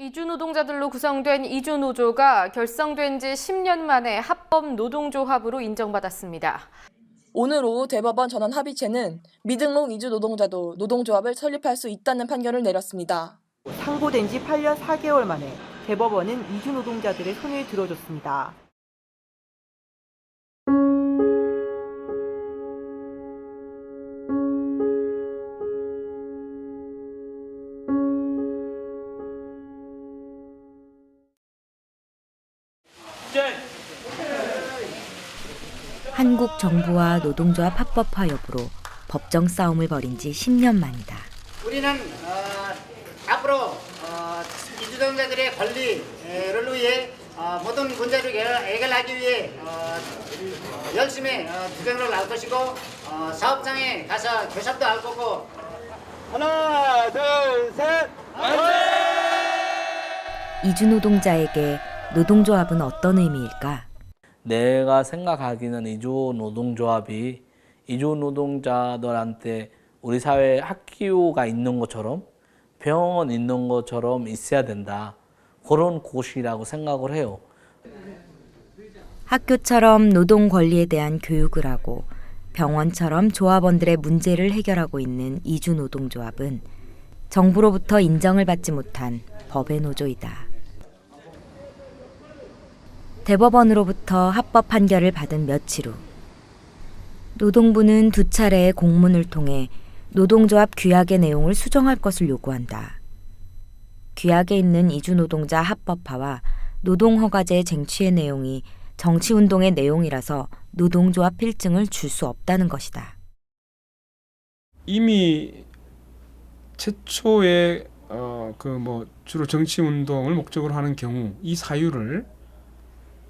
이주 노동자들로 구성된 이주 노조가 결성된 지 10년 만에 합법 노동조합으로 인정받았습니다. 오늘 오후 대법원 전원 합의체는 미등록 이주 노동자도 노동조합을 설립할 수 있다는 판결을 내렸습니다. 상고된 지 8년 4개월 만에 대법원은 이주 노동자들의 손을 들어줬습니다. 한국 정부와 노동조합 합법화 여부로 법정 싸움을 벌인 지 10년 만이다. 우리는 어, 앞으로 어, 이주동자들의 권리를 위해 어, 모든 문제를 해결- 해결하기 위해 어, 열심히 어, 투쟁을 할 것이고 어, 사업장에 가서 교섭도 할 거고 하나 둘셋 이주 노동자에게 노동조합은 어떤 의미일까? 내가 생각하기는 이주 노동조합이 이주 노동자들한테 우리 사회에 학교가 있는 것처럼 병원 있는 것처럼 있어야 된다. 그런 곳이라고 생각을 해요. 학교처럼 노동 권리에 대한 교육을 하고 병원처럼 조합원들의 문제를 해결하고 있는 이주 노동조합은 정부로부터 인정을 받지 못한 법의 노조이다. 대법원으로부터 합법 판결을 받은 며칠 후 노동부는 두 차례의 공문을 통해 노동조합 규약의 내용을 수정할 것을 요구한다. 규약에 있는 이주 노동자 합법화와 노동허가제 쟁취의 내용이 정치운동의 내용이라서 노동조합 필증을 줄 수 없다는 것이다. 이미 최초에 어그 뭐 주로 정치 운동을 목적으로 하는 경우 이 사유를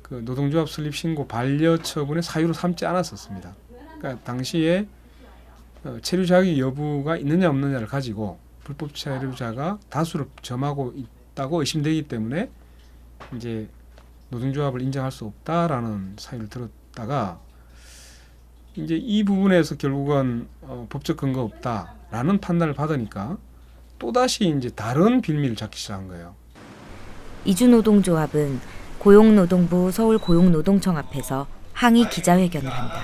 그 노동조합 설립 신고 반려 처분의 사유로 삼지 않았었습니다. 그러니까 당시에 어, 체류 자격 여부가 있느냐 없느냐를 가지고 불법 체류자가 다수를 점하고 있다고 의심되기 때문에 이제 노동조합을 인정할 수 없다라는 사유를 들었다가 이제 이 부분에서 결국은 어, 법적 근거 없다라는 판단을 받으니까 또 다시 이제 다른 빌미를 잡기 시작한 거예요. 이주노동조합은 고용노동부 서울 고용노동청 앞에서 항의 기자회견을 한다.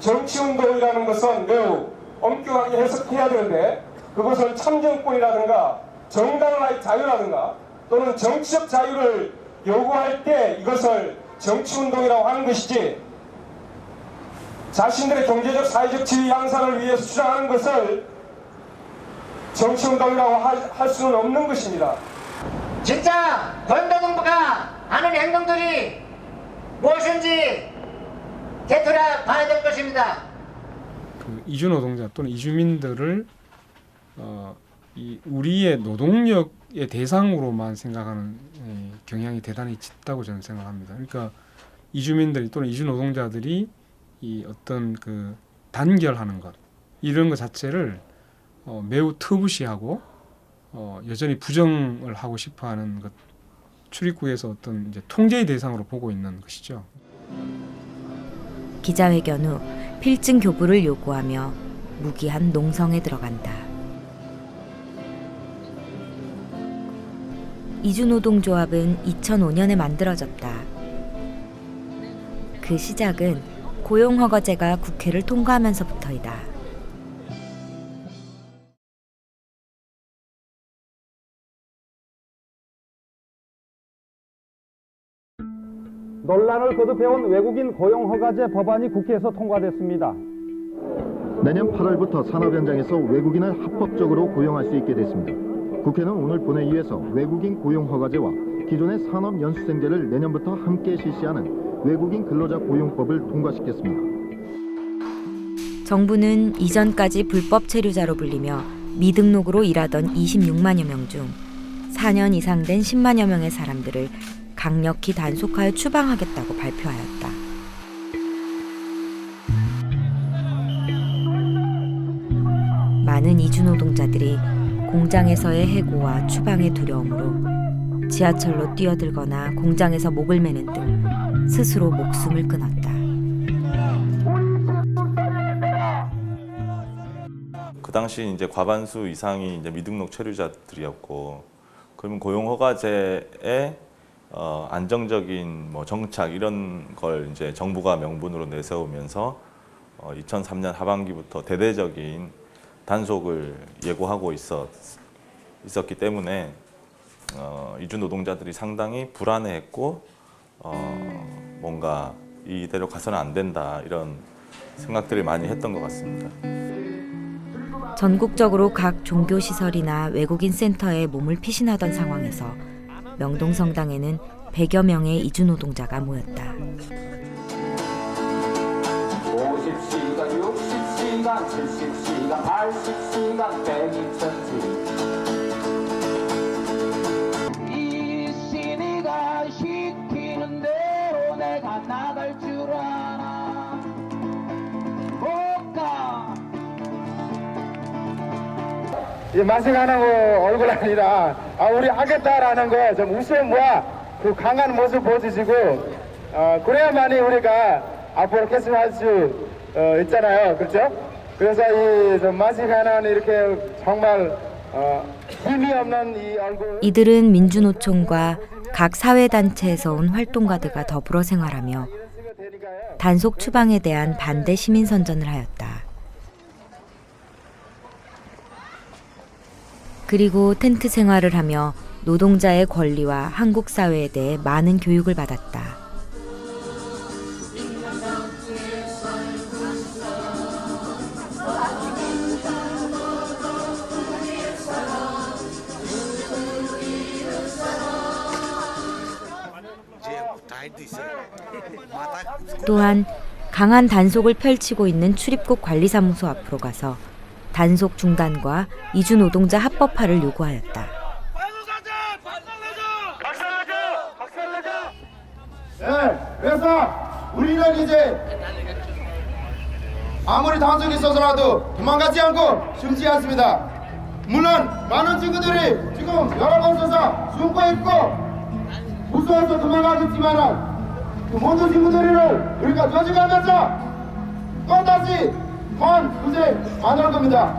정치운동이라는 것은 매우 엄격하게 해석해야 되는데 그것을 참정권이라든가 정당화의 자유라든가 또는 정치적 자유를 요구할 때 이것을 정치운동이라고 하는 것이지 자신들의 경제적 사회적 지위 향상을 위해서 주장하는 것을 정치운동이라고 할, 할 수는 없는 것입니다. 진짜 권노동부가 하는 행동들이 무엇인지 되돌아 봐야 될 것입니다. 그 이주 노동자 또는 이주민들을 어, 이 우리의 노동력의 대상으로만 생각하는 에, 경향이 대단히 짙다고 저는 생각합니다. 그러니까 이주민들이 또는 이주 노동자들이 이 어떤 그 단결하는 것 이런 것 자체를 어, 매우 터부시하고 어, 여전히 부정을 하고 싶어하는 것 출입구에서 어떤 이제 통제의 대상으로 보고 있는 것이죠. 기자회견 후 필증 교부를 요구하며 무기한 농성에 들어간다. 이주노동조합은 2005년에 만들어졌다. 그 시작은 고용허가제가 국회를 통과하면서부터이다. 논란을 거듭해온 외국인 고용 허가제 법안이 국회에서 통과됐습니다. 내년 8월부터 산업 현장에서 외국인을 합법적으로 고용할 수 있게 됐습니다. 국회는 오늘 본회의에서 외국인 고용 허가제와 기존의 산업 연수생제를 내년부터 함께 실시하는 외국인 근로자 고용법을 통과시켰습니다. 정부는 이전까지 불법 체류자로 불리며 미등록으로 일하던 26만여 명 중 4년 이상 된 10만여 명의 사람들을 강력히 단속하여 추방하겠다고 발표하였다. 많은 이주 노동자들이 공장에서의 해고와 추방의 두려움으로 지하철로 뛰어들거나 공장에서 목을 매는 등 스스로 목숨을 끊었다. 그 당시 이제 과반수 이상이 이제 미등록 체류자들이었고 그러면 고용허가제의 어, 안정적인 뭐 정착 이런 걸 이제 정부가 명분으로 내세우면서 어, 2003년 하반기부터 대대적인 단속을 예고하고 있었, 있었기 때문에 어, 이주 노동자들이 상당히 불안해했고 어, 뭔가 이대로 가서는 안 된다 이런 생각들을 많이 했던 것 같습니다. 전국적으로 각 종교 시설이나 외국인 센터에 몸을 피신하던 상황에서 명동성당에는 100여 명의 이주 노동자가 모였다. 50시간, 60시간, 70시간, 80시간, 1 0 0 2 0 이안 하고 얼굴 아니라 아 우리 하겠다라는 거 좀 웃음과 그 강한 모습 보여주시고 어, 그래야만이 우리가 앞으로 계속할 수 어, 있잖아요 그렇죠? 그래서 이좀 만식 하나는 이렇게 정말 어, 힘이 없는 이 얼굴 이들은 민주노총과 각 사회단체에서 온 활동가들과 더불어 생활하며 단속 추방에 대한 반대 시민선전을 하였다. 그리고 텐트 생활을 하며 노동자의 권리와 한국 사회에 대해 많은 교육을 받았다. 또한 강한 단속을 펼치고 있는 출입국 관리사무소 앞으로 가서 단속 중단과 이주 노동자 합법화를 요구하였다. 네, 그래서 우리는 이제 아무리 단속이 있어서라도 도망가지 않고 숨지 않습니다. 물론 많은 친구들이 지금 여러 곳에서 숨고 있고 무서워서 도망가겠지만은 그 모든 친구들을 우리가 조직하면서 또다시 더 고생 안할 겁니다.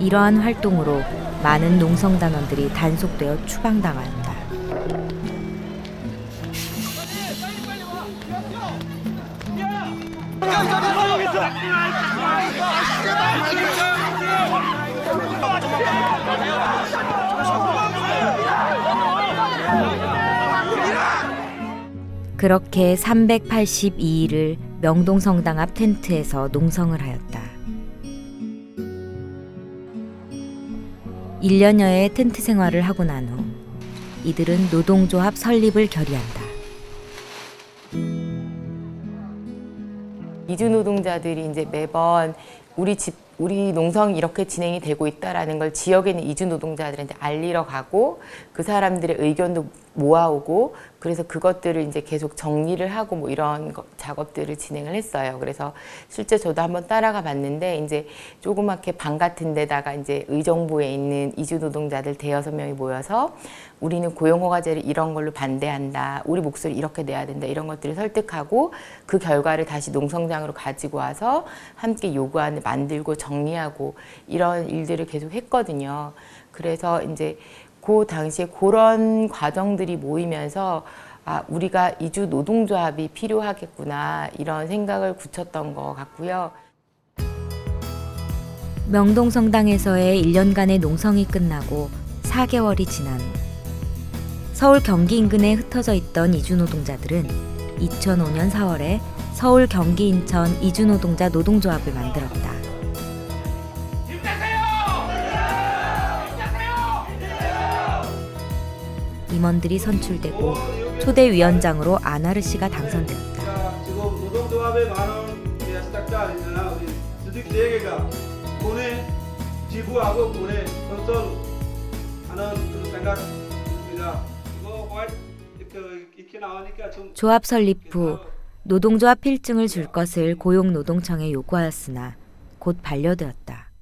이러한 활동으로 많은 농성단원들이 단속되어 추방당하였다. 그렇게 382일을 명동성당 앞 텐트에서 농성을 하였다. 1년여의 텐트 생활을 하고 난 후 이들은 노동조합 설립을 결의한다. 이주 노동자들이 이제 매번 우리 집 우리 농성이 이렇게 진행이 되고 있다라는 걸 지역에 있는 이주 노동자들한테 알리러 가고 그 사람들의 의견도 모아오고 그래서 그것들을 이제 계속 정리를 하고 뭐 이런 거- 작업들을 진행을 했어요. 그래서 실제 저도 한번 따라가 봤는데 이제 조그맣게 방 같은 데다가 이제 의정부에 있는 이주 노동자들 대여섯 명이 모여서 우리는 고용허가제를 이런 걸로 반대한다. 우리 목소리 이렇게 내야 된다. 이런 것들을 설득하고 그 결과를 다시 농성장으로 가지고 와서 함께 요구안을 만들고 정리하고 이런 일들을 계속 했거든요. 그래서 이제 그 당시에 그런 과정들이 모이면서 아, 우리가 이주 노동조합이 필요하겠구나 이런 생각을 굳혔던 것 같고요. 명동성당에서의 1년간의 농성이 끝나고 4개월이 지난 후 서울 경기 인근에 흩어져 있던 이주 노동자들은 2005년 4월에 서울 경기 인천 이주 노동자 노동조합을 만들었다. 임원들이 선출되고 초대 위원장으로 아나르 씨가 당선되었다. 조합 설립 후 노동조합 필증을 줄 것을 고용노동청에 요구하였으나 곧 반려되었다.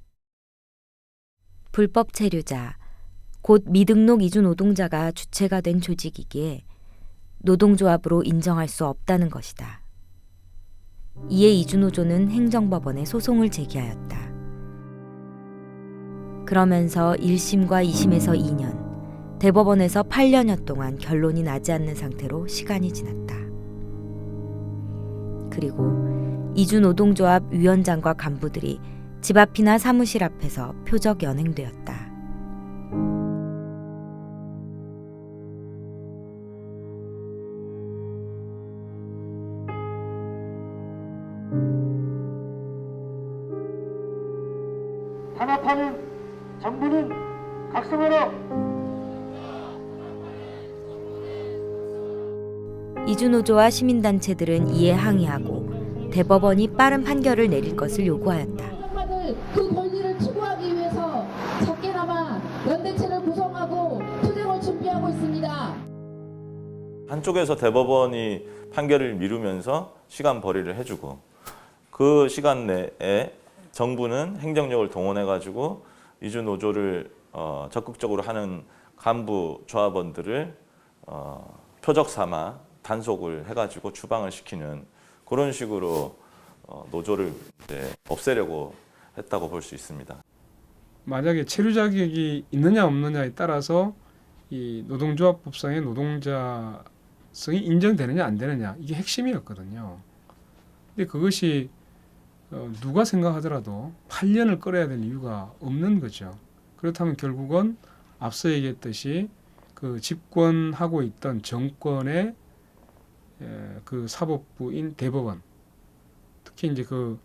불법 체류자, 곧 미등록 이주 노동자가 주체가 된 조직이기에 노동조합으로 인정할 수 없다는 것이다. 이에 이주노조는 행정법원에 소송을 제기하였다. 그러면서 1심과 2심에서 2년, 대법원에서 8년여 동안 결론이 나지 않는 상태로 시간이 지났다. 그리고 이주 노동조합 위원장과 간부들이 집 앞이나 사무실 앞에서 표적 연행되었다. 탄압하는 정부는 각성하라. 이주노조와 시민단체들은 이에 항의하고 대법원이 빠른 판결을 내릴 것을 요구하였다. 그 권리를 추구하기 위해서 작게나마 연대체를 구성하고 투쟁을 준비하고 있습니다. 한쪽에서 대법원이 판결을 미루면서 시간 벌이를 해주고 그 시간 내에 정부는 행정력을 동원해 가지고 이주 노조를 어, 적극적으로 하는 간부 조합원들을 어, 표적 삼아 단속을 해가지고 추방을 시키는 그런 식으로 어, 노조를 없애려고 했다고 볼 수 있습니다. 만약에 체류 자격이 있느냐 없느냐에 따라서 이 노동조합법상의 노동자성이 인정되느냐 안 되느냐 이게 핵심이었거든요. 근데 그것이 어, 누가 생각하더라도 8년을 끌어야 될 이유가 없는 거죠. 그렇다면 결국은 앞서 얘기했듯이 그 집권하고 있던 정권의 에, 그 사법부인 대법원 특히 이제 그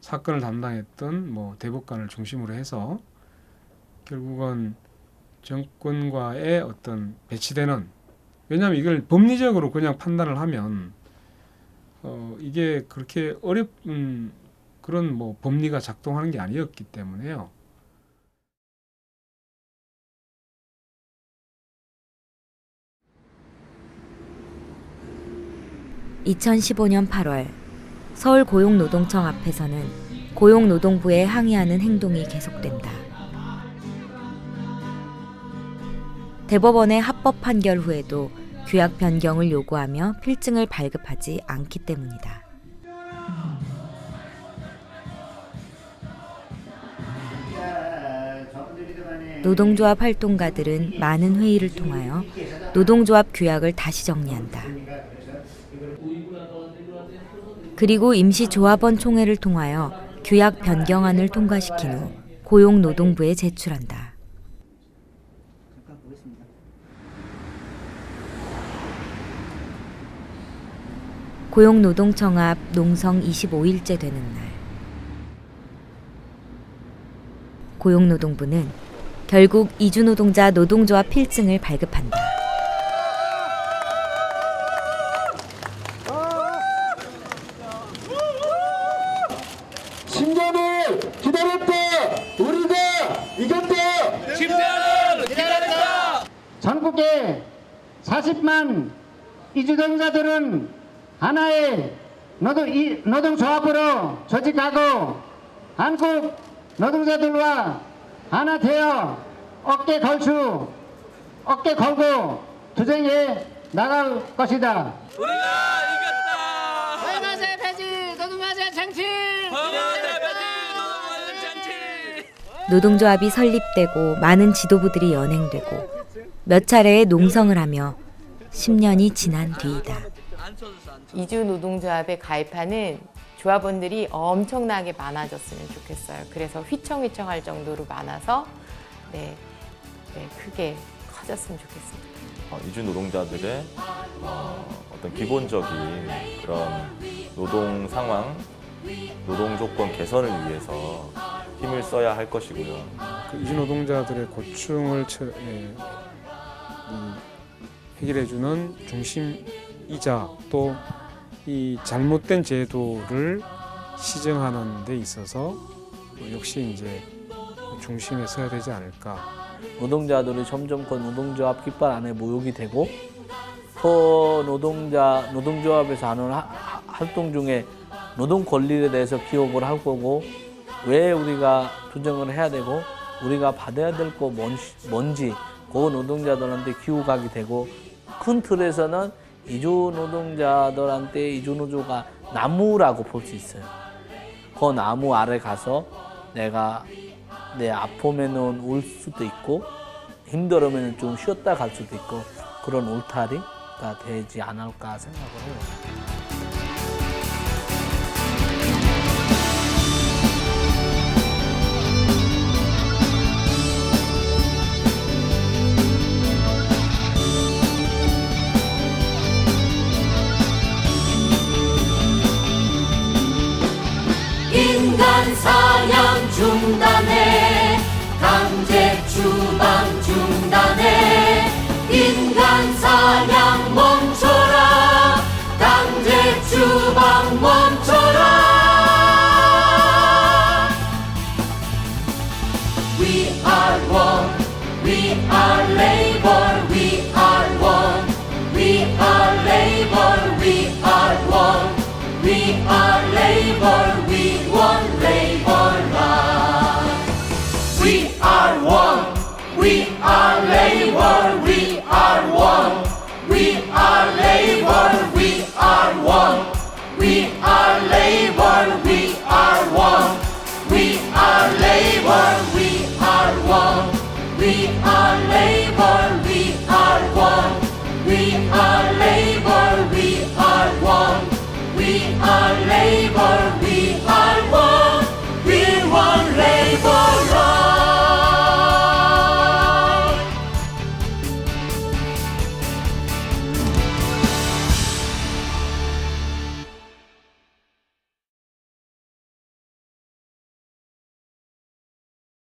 사건을 담당했던 뭐 대법관을 중심으로 해서 결국은 정권과의 어떤 배치되는 왜냐하면 이걸 법리적으로 그냥 판단을 하면 어 이게 그렇게 어렵은 그런 뭐 법리가 작동하는 게 아니었기 때문에요. (2015년 8월) 서울 고용노동청 앞에서는 고용노동부에 항의하는 행동이 계속된다. 대법원의 합법 판결 후에도 규약 변경을 요구하며 필증을 발급하지 않기 때문이다. 노동조합 활동가들은 많은 회의를 통하여 노동조합 규약을 다시 정리한다. 그리고 임시조합원 총회를 통하여 규약 변경안을 통과시킨 후 고용노동부에 제출한다. 고용노동청 앞 농성 25일째 되는 날. 고용노동부는 결국 이주노동자 노동조합 필증을 발급한다. 신년을 기다렸다. 우리가 이겼다. 기다렸다. 전국의 40만 이주노동자들은 하나의 노동, 이, 노동조합으로 조직하고 한국 노동자들과 하나 되어 어깨 걸수 어깨 걸고 투쟁해 나갈 것이다. 허용하세 폐지, 노동하세 정치. 노동조합이 설립되고 많은 지도부들이 연행되고 몇 차례의 농성을 하며 10년이 지난 뒤이다. 이주 노동조합에 가입하는 조합원들이 엄청나게 많아졌으면 좋겠어요. 그래서 휘청휘청할 정도로 많아서 네, 네, 크게 커졌으면 좋겠습니다. 어, 이주 노동자들의 어, 어떤 기본적인 그런 노동 상황, 노동 조건 개선을 위해서 힘을 써야 할 것이고요. 그 이주 노동자들의 고충을 처, 예, 이 해결해주는 중심이자 또 이 잘못된 제도를 시정하는 데 있어서 역시 이제 중심에 서야 되지 않을까. 노동자들이 점점 그 노동조합 깃발 안에 모욕이 되고 그 노동자 노동조합에서 하는 활동 중에 노동 권리에 대해서 기억을 할 거고 왜 우리가 투쟁을 해야 되고 우리가 받아야 될 거 뭔지 그 노동자들한테 기우각이 되고 큰 틀에서는 이주 노동자들한테 이주 노조가 나무라고 볼 수 있어요. 그 나무 아래 가서 내가 네, 아프면은 울 수도 있고 힘들으면 좀 쉬었다 갈 수도 있고 그런 울타리가 되지 않을까 생각을 해요. We are labor